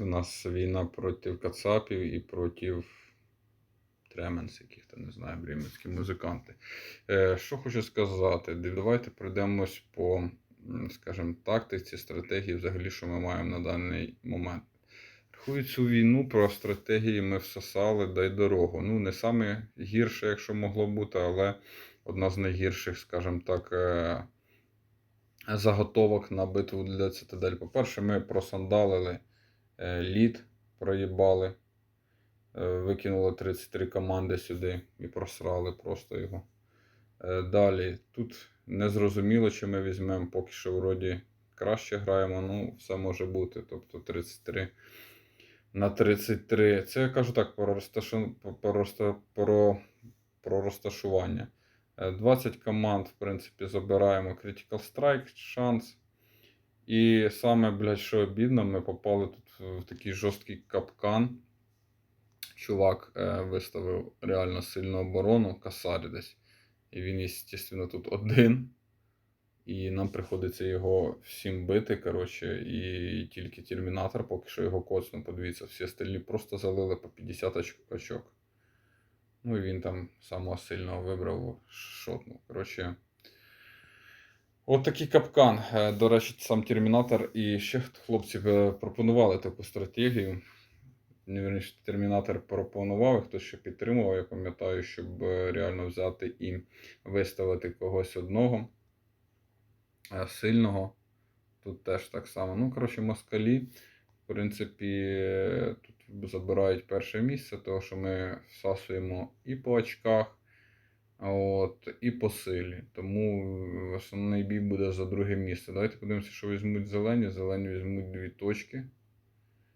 У нас війна проти Кацапів і проти Тременс, яких то не знаю, бременські музиканти. Е, що хочу сказати, давайте пройдемось по, скажімо, тактиці, стратегії, взагалі, що ми маємо на даний момент. Цю війну про стратегії ми всосали дай дорогу. Ну, не саме гірше, якщо могло бути, але одна з найгірших, скажімо так, е, заготовок на битву для цитадель. По-перше, ми просандалили лід, проїбали, е, викинули 33 команди сюди і просрали просто його. Е, Далі, тут не зрозуміло, чи ми візьмемо, поки що вроді краще граємо, ну, все може бути. Тобто 33 на 33. Це я кажу так про, розташу... про, розта- про, про розташування. Е, 20 команд, в принципі, забираємо Critical Strike, шанс. І саме, блядь, що обідно, ми попали тут в такий жорсткий капкан. Чувак е, виставив реально сильну оборону, касарі десь. І він, звісно, тут один. І нам приходиться його всім бити, коротше, і тільки термінатор, поки що його коцнув, подивіться, всі остальні просто залили по 50 очок. Ну і він там самого сильного вибрав, шотнув. Коротше. От капкан. Е, До речі, сам термінатор і ще хлопці е, пропонували таку стратегію. Ну, вірніше, термінатор пропонував, і хтось ще підтримував, я пам'ятаю, щоб е, реально взяти і виставити когось одного сильного. Тут теж так само. Ну, коротше, москалі, в принципі, тут забирають перше місце, тому що ми всасуємо і по очках, от, і по силі. Тому е, основний бій буде за друге місце. Давайте подивимося, що візьмуть зелені. Зелені візьмуть дві точки.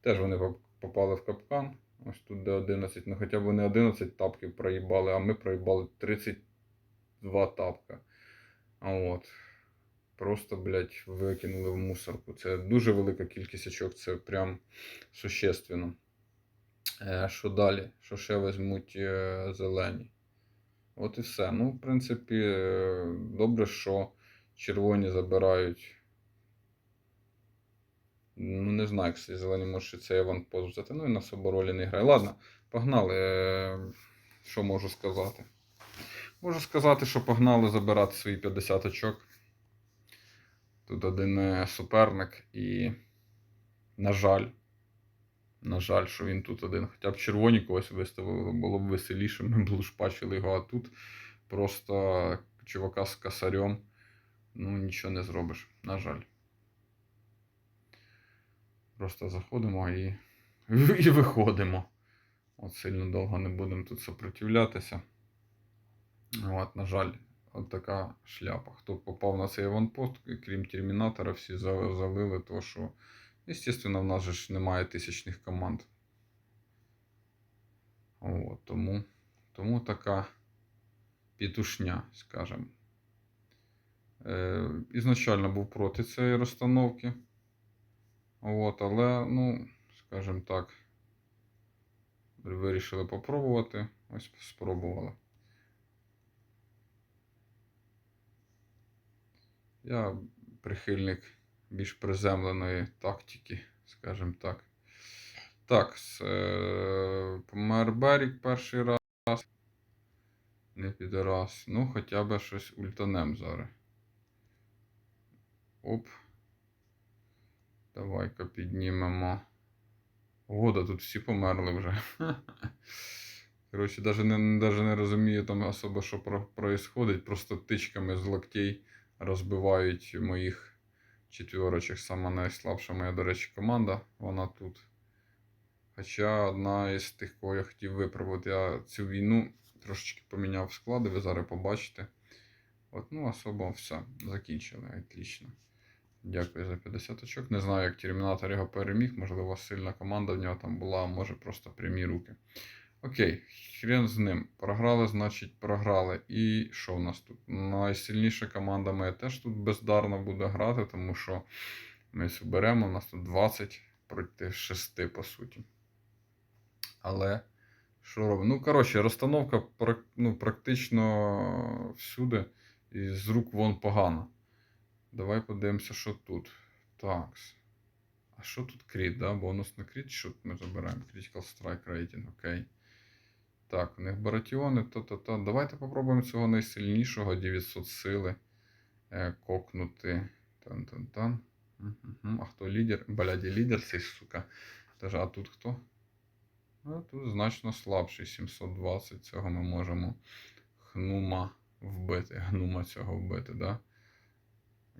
Теж вони попали в капкан. Ось тут де 11. Ну хоча б вони 11 тапків проїбали, а ми проїбали 32 тапка. От. Просто, блядь, викинули в мусорку. Це дуже велика кількість очок, це прям существенно. Е, що далі? Що ще візьмуть е, зелені? От і все. Ну, в принципі, е, добре, що червоні забирають. Ну, не знаю, як зелені може цей аванпост взяти. Ну і на соборолі не грає. Ладно, погнали. Е, Що можу сказати? Можу сказати, що погнали забирати свої 50 очок. Тут один е, суперник і, на жаль, на жаль, що він тут один. Хоча б червоні когось виставили, було б веселіше, ми б лушпачили його, а тут просто чувака з косарем. Ну, нічого не зробиш, на жаль. Просто заходимо і, і виходимо. От сильно довго не будемо тут сопротивлятися. От, на жаль, от така шляпа. Хто попав на цей аванпост, крім термінатора, всі за- залили, то що, звісно, в нас же ж немає тисячних команд. От, тому, тому така пітушня, скажімо. Е, ізначально був проти цієї розстановки. От, але, ну, скажімо так, вирішили попробувати. Ось спробували. Я прихильник більш приземленої тактики, скажімо так. Так, е, помер Берік перший раз. Не підраз. Ну, хоча б щось ультанем зараз. Оп. Давай-ка піднімемо. Года, тут всі померли вже. Коротше, навіть не, даже не розумію там особо, що про. Просто тичками з локтей розбивають моїх четверочок. Сама найслабша моя, до речі, команда. Вона тут. Хоча одна із тих, кого я хотів випробувати, я цю війну трошечки поміняв склади, ви зараз побачите. От, ну, особо все. Закінчили. Отлично. Дякую за 50 очок. Не знаю, як Термінатор його переміг. Можливо, сильна команда в нього там була, може просто прямі руки. Окей, хрен з ним. Програли, значить, програли. І що в нас тут? Найсильніша команда моя теж тут бездарно буде грати, тому що ми беремо, у нас тут 20 проти 6, по суті. Але що робимо? Ну, коротше, розстановка ну, практично всюди. І з рук вон погано. Давай подивимося, що тут. Так. А що тут кріт, да? Бонус на кріт, що ми забираємо? Critical Strike Rating, окей. Так, у них баратіони, то-то-то. Давайте попробуємо цього найсильнішого 900 сили е, кокнути. Тан-тан-тан. А хто лідер? Бляді лідер цей сука. Даже, а тут хто? А тут значно слабший 720. Цього ми можемо хнума вбити. Гнума цього вбити, да?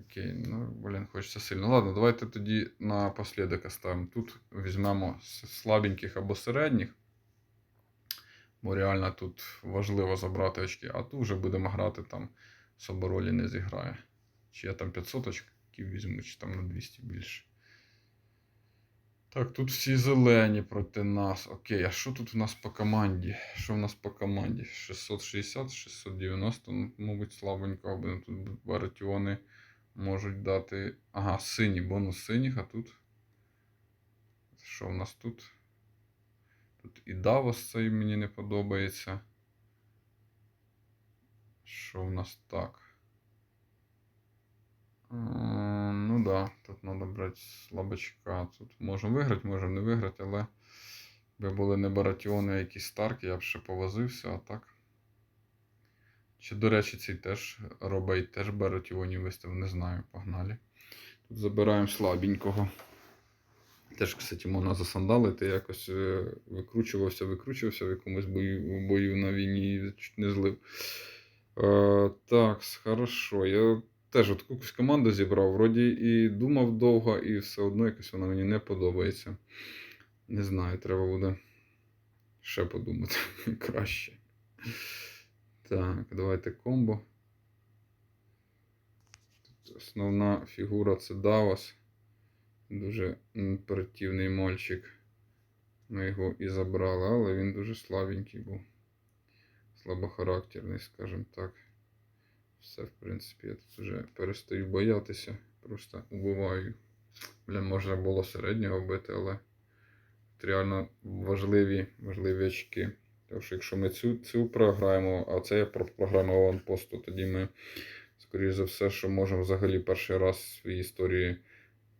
Окей, ну, блін, хочеться сильно. Ладно, давайте тоді напослідок оставимо. Тут візьмемо слабеньких або середніх. Бо реально тут важливо забрати очки, а тут вже будемо грати там Соборолі не зіграє. Чи я там 500 очків візьму, чи там на 200 більше. Так, тут всі зелені проти нас. Окей, а що тут в нас по команді? Що в нас по команді? 660, 690, ну, мабуть, слабенько буде. Тут баратіони можуть дати. Ага, сині, бонус синіх, а тут. Що в нас тут? Тут і Давос цей мені не подобається. Що в нас так? Е, Ну да, тут треба брати слабачка. Тут можемо виграти, можемо не виграти, але би були не баратіони, а якісь старки, я б ще повозився, а так. Чи, до речі, цей теж робей теж баратіонів виставив, не знаю, погнали. Тут забираємо слабенького. Теж, кстати, можна засандалити, якось е, викручувався, викручувався в якомусь бою, бою на війні і чуть не злив. Е, так, хорошо. Я теж от якусь команду зібрав, вроді і думав довго, і все одно якось вона мені не подобається. Не знаю, треба буде ще подумати краще. Так, давайте комбо. Тут основна фігура це Давос. Дуже оперативний мальчик. Ми його і забрали, але він дуже слабенький був. Слабохарактерний, скажімо так. Все, в принципі, я тут вже перестаю боятися. Просто убиваю. Бля, можна було середнього вбити, але тут реально важливі, важливі очки. Тому що якщо ми цю, цю програємо, а це я про програму аванпосту, тоді ми, скоріш за все, що можемо взагалі перший раз в своїй історії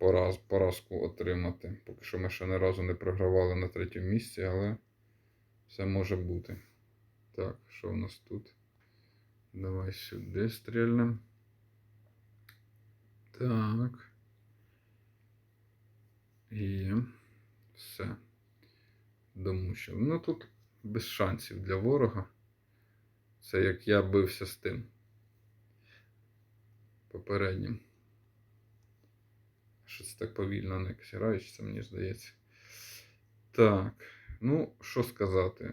пораз, поразку отримати. Поки що ми ще не разу не програвали на третьому місці, але все може бути. Так, що в нас тут? Давай сюди стрільнем. Так. І все. Домучив. Ну тут без шансів для ворога. Це як я бився з тим. Попереднім. Що це так повільно не ксираючиться, мені здається. Так, ну, що сказати.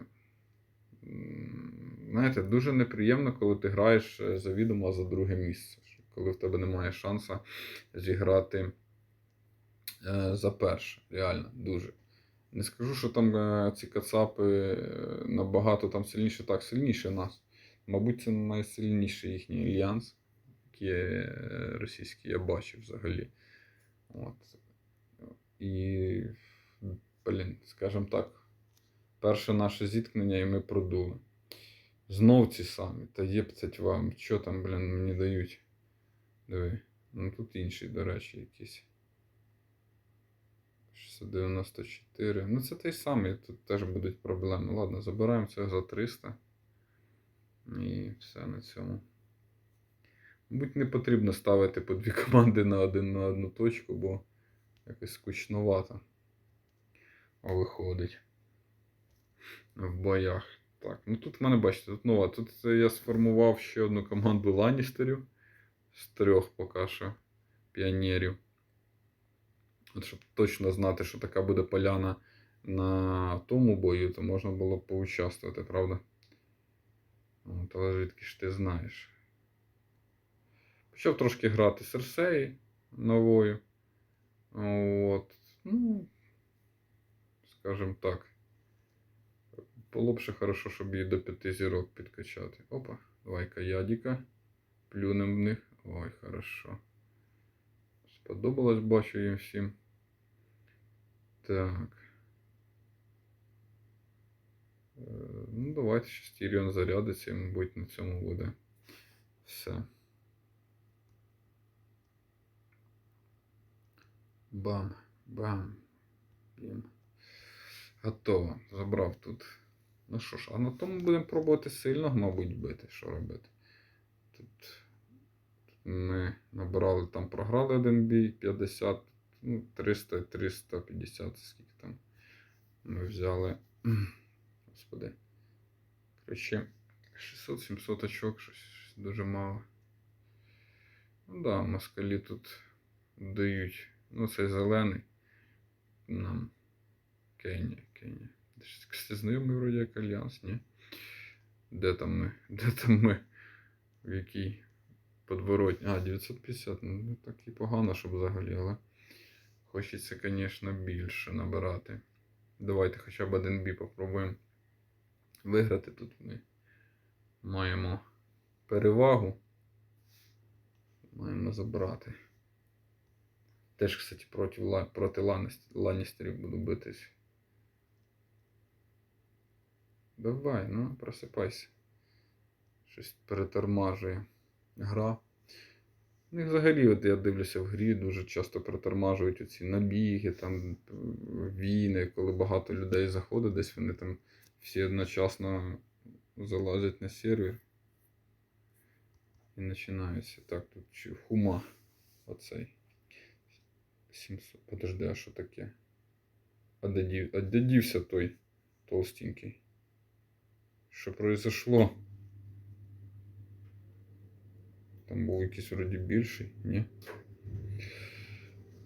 Знаєте, дуже неприємно, коли ти граєш е, завідомо за друге місце. Коли в тебе немає шансу зіграти е, за перше. Реально, дуже. Не скажу, що там е, ці кацапи набагато там сильніше, так, сильніше нас. Мабуть, це найсильніший їхній альянс, який російський я бачив взагалі. От. І, блін, скажімо так, перше наше зіткнення і ми продули. Знов ці самі. Та єптать вам, що там, блін, мені дають. Диви. Ну тут інший, до речі, якийсь. 694. Ну це той самий, тут теж будуть проблеми. Ладно, забираємо це за 300. І все на цьому. Мабуть, не потрібно ставити по дві команди на один на одну точку, бо якось скучновато виходить в боях. Так, ну тут в мене, бачите, тут нова. Тут я сформував ще одну команду ланістерів з трьох поки що піонерів. От щоб точно знати, що така буде поляна на тому бою, то можна було б поучаствувати, правда? От, але звідки ж ти знаєш? Почав трошки грати Серсеї новою. От. Ну, скажімо так. Було б ще хорошо, щоб її до п'яти зірок підкачати. Опа, давай-ка ядіка. Плюнем в них. Ой, хорошо. Сподобалось, бачу їм всім. Так. Е, Ну, давайте ще Тіріон зарядиться і, мабуть, на цьому буде все. Бам. Бам. Бім. Готово. Забрав тут. Ну що ж, а на тому будемо пробувати сильно, мабуть, бити. Що робити? Тут, ми набирали там, програли один бій, 50, ну, 300, 350, скільки там. Ми взяли. Господи. Коротше, 600-700 очок, щось дуже мало. Ну да, москалі тут дають. Ну, цей зелений. Нам. Кенія, Кенія. Знайомий вроді як Альянс, ні? Де там ми? Де там ми? В якій подворотні? А, 950. Ну, так і погано, щоб взагалі, але хочеться, звісно, більше набирати. Давайте хоча б один бій попробуємо виграти тут ми маємо перевагу. Маємо забрати. Теж, кстати, проти, проти Ланністерів буду битись. Давай, ну, просипайся. Щось перетормажує гра. Ну і взагалі, от я дивлюся в грі, дуже часто притормажують оці набіги, там війни, коли багато людей заходить, десь вони там всі одночасно залазять на сервер. І починається. Так, тут хума оцей. 700. Подожди, а що таке? А де, дів... а де дівся той толстенький? Що произошло? Там був якийсь вроді більший, ні?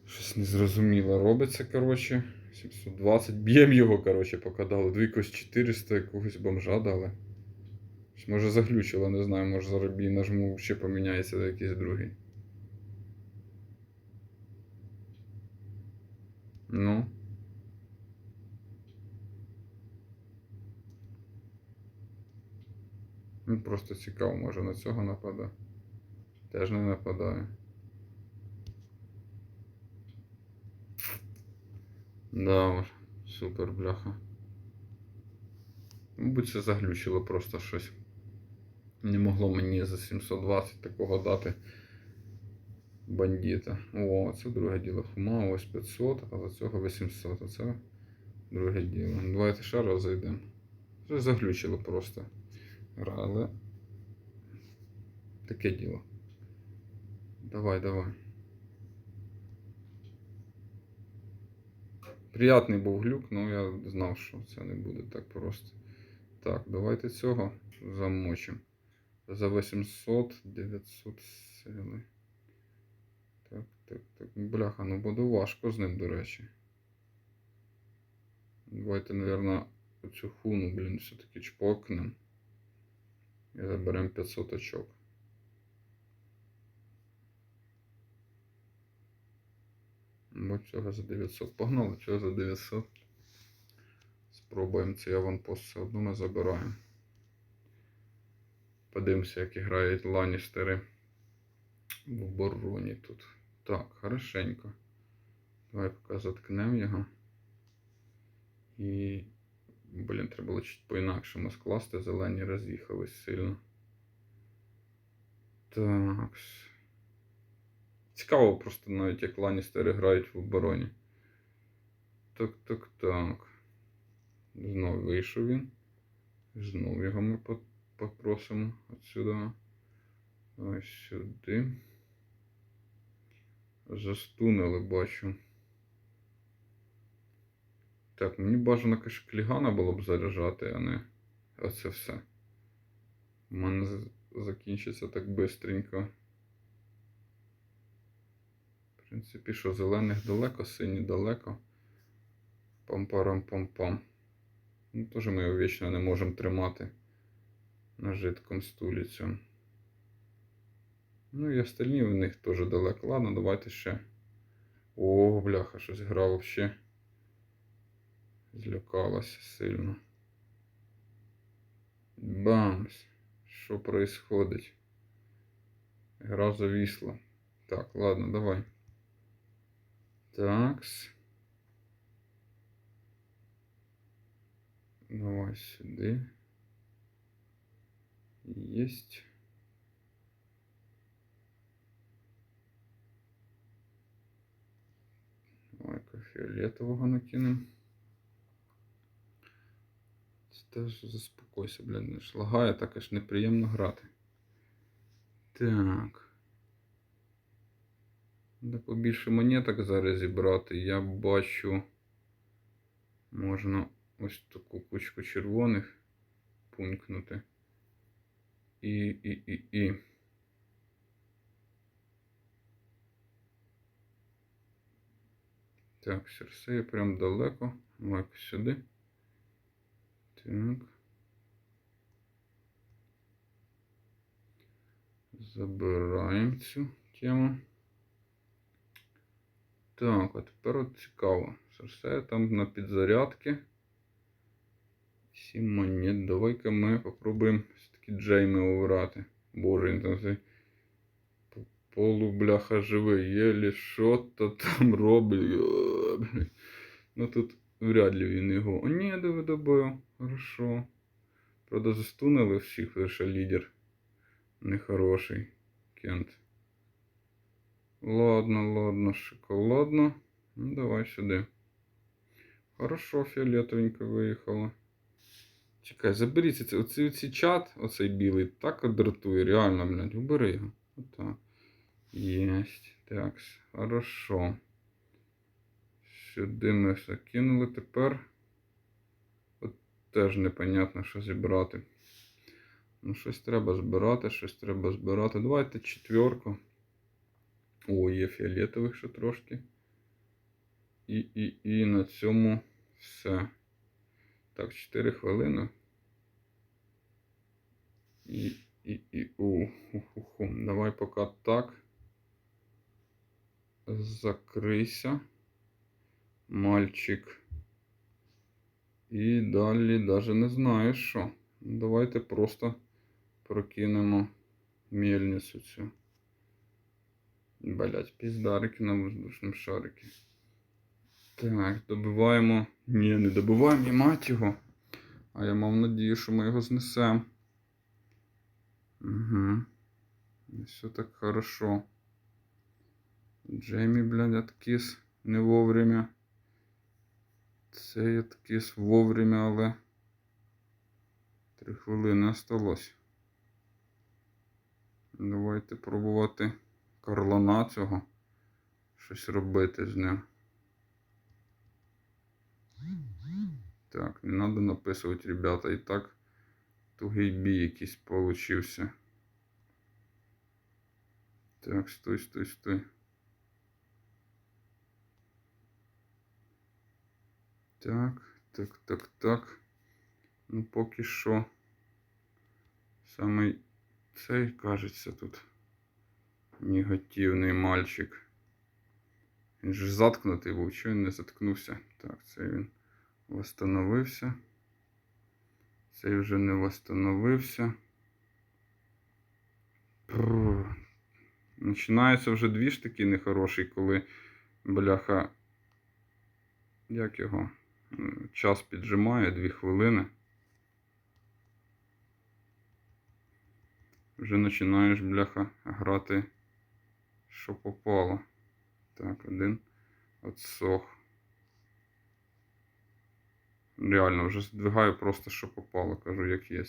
Щось незрозуміло робиться, коротше. 720. Б'єм його, коротше, поки дали. Дві якось 400 якогось бомжа дали. Може заглючило, не знаю, може зараз бій нажму, ще поміняється якийсь другий. Ну. Ну, просто цікаво, може на цього нападає. Теж не нападає. Да, супер, бляха. Мабуть, це заглючило просто щось. Не могло мені за 720 такого дати бандита. О, це друге діло. Хума, ось 500, а за цього 800. А це друге діло. Ну, Давайте ще раз зайдемо. Це заглючило просто. Але таке діло. Давай, давай. Приятний був глюк, але я знав, що це не буде так просто. Так, давайте цього замочимо. За 800, 900 сили. Так, так. Бляха, ну буде важко з ним, до речі. Давайте, мабуть, цю хуну, блін, все-таки чпокнем. І заберемо 500 очок. Бо цього за 900. Погнали, цього за 900. Спробуємо цей аванпост все одно ми забираємо. Подивимося, як грають ланістери в обороні тут. Так, хорошенько. Давай поки заткнемо його. І. Блін, треба було чуть по-інакшому скласти, зелені роз'їхались сильно. Так. Цікаво просто навіть як ланістери грають в обороні. Так, так, так. Знов вийшов він. Знов його ми попросимо отсюди. Ось сюди. Застунили, бачу. Так, мені бажано каже, клігана було б заряджати, а не оце все. У мене закінчиться так бистренько. В принципі, що зелених далеко, сині далеко. Пам-парам-пам-пам. Ну, теж ми його вічно не можемо тримати на жидкому стулі цьому. Ну і остальні в них теж далеко. Ладно, давайте ще. О, бляха, щось гра вообще. Злякалася сильно. Бамс. Що происходить? Гра завісла. Так, ладно, давай. Такс. Давай сюди. Есть. Давай кофе. Фіолетового накинемо. Це теж заспокойся, блін, не ж лагає, так аж неприємно грати. Так. Треба побільше монеток зараз зібрати. Я бачу. Можна ось таку кучку червоних пункнути. І, і, і, і. Так, Серсея прям далеко. Лайк сюди. Так. Забираємо цю тему. Так, а тепер от цікаво. Серсея там на підзарядки. Сім монет. Давай-ка ми попробуємо все-таки Джейми обрати. Боже, він там цей полубляха живий. Єлі що-то там робить. Ну тут вряд ли він його. О, ні, диви добив. Хорошо. Правда, застунили всіх, тому що лідер нехороший. Кент. Ладно, ладно, шоколадно. Ну, давай сюди. Хорошо, фіолетовенька виїхала. Чекай, заберіть це. Оцей, оцей чат, оцей білий, так дратує, реально, блядь, убери його. Отак. Єсть. Так, хорошо. Сюди ми все кинули тепер. От теж непонятно, що зібрати. Ну, щось треба збирати, щось треба збирати. Давайте четверку. О, є фіолетових ще трошки. І, і, і на цьому все. Так, 4 хвилини. І, і, і, у, ху, ху, ху. Давай поки так. Закрийся. Мальчик. І далі навіть не знаю що. Давайте просто прокинемо мельницю цю. Блять, піздарики на воздушному шарикі. Так, добиваємо. Ні, не добиваємо, і мать його. А я мав надію, що ми його знесемо. Угу. Все так хорошо. Джеймі, блядь, откис не вовремя. Цей откис вовремя, але. Три хвилини осталось. Давайте пробувати карлона цього. Щось робити з ним. Так, не надо написувати, ребята. І так тугий бій якийсь получився. Так, стой, стой, стой. Так, так, так, так. Ну, поки що. Самий цей, кажеться, тут негативний мальчик. Він же заткнутий був, чого він не заткнувся? Так, це він восстановився. Цей вже не восстановився. Починається вже дві ж такі нехороші, коли бляха. Як його? Час піджимає, дві хвилини. Вже починаєш, бляха, грати, що попало. Так, один отсох. Реально, вже здвигаю просто, що попало, кажу, як є.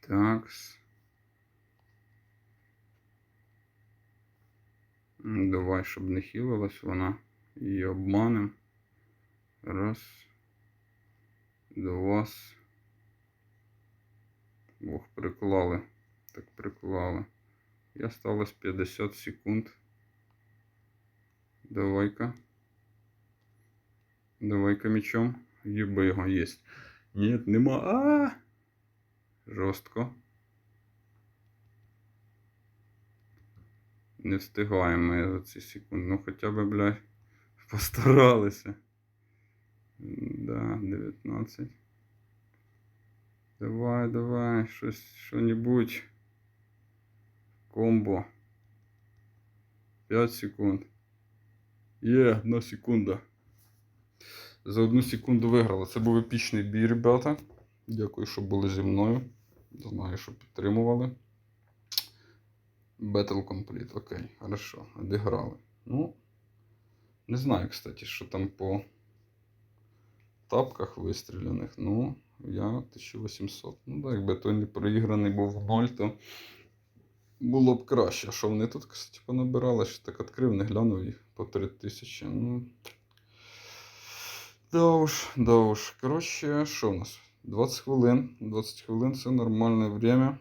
Такс. Давай, щоб не хилилась вона. Її обманем. Раз. Два. Ох, приклали. Так приклали. І осталось 50 секунд. Давай-ка. Давай-ка мечом. Єби його єсть. Ні, нема. А! Жорстко. Не встигаємо за ці секунди. Ну хоча б, блядь, постаралися. Да, 19. Давай, давай, щось, що-небудь. Комбо. 5 секунд. Є, одна секунда. За одну секунду виграли. Це був епічний бій, ребята. Дякую, що були зі мною. Знаю, що підтримували. Battle complete. Окей, хорошо. Одіграли. Ну, Не знаю, кстати, що там по тапках вистріляних. Ну, я 1800. Ну, так, якби той не проіграний був в ноль, то було б краще. Що вони тут, кстати, понабирали? Ще так відкрив, не глянув їх по 3000. Ну. Да уж, да уж. Коротше, що у нас? 20 хвилин. 20 хвилин це нормальне время.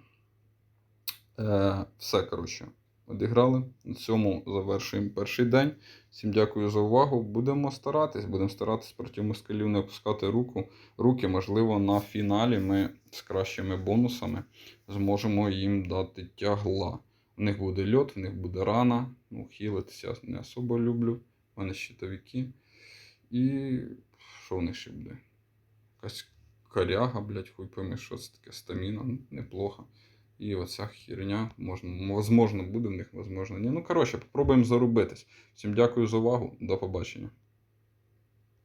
Е, все, коротше, одіграли. На цьому завершуємо перший день. Всім дякую за увагу. Будемо старатись, будемо старатись проти москалів не опускати руку. руки. Можливо, на фіналі ми з кращими бонусами зможемо їм дати тягла. В них буде льот, в них буде рана. Ну, хілитися я не особо люблю. У мене щитовики. І що в них ще буде? Якась коряга, блядь, хуй пойми, що це таке стаміна, ну, неплохо. І оця херня, можна, возможно, буде в них, возможно, ні. Ну, коротше, попробуємо зарубитись. Всім дякую за увагу. До побачення.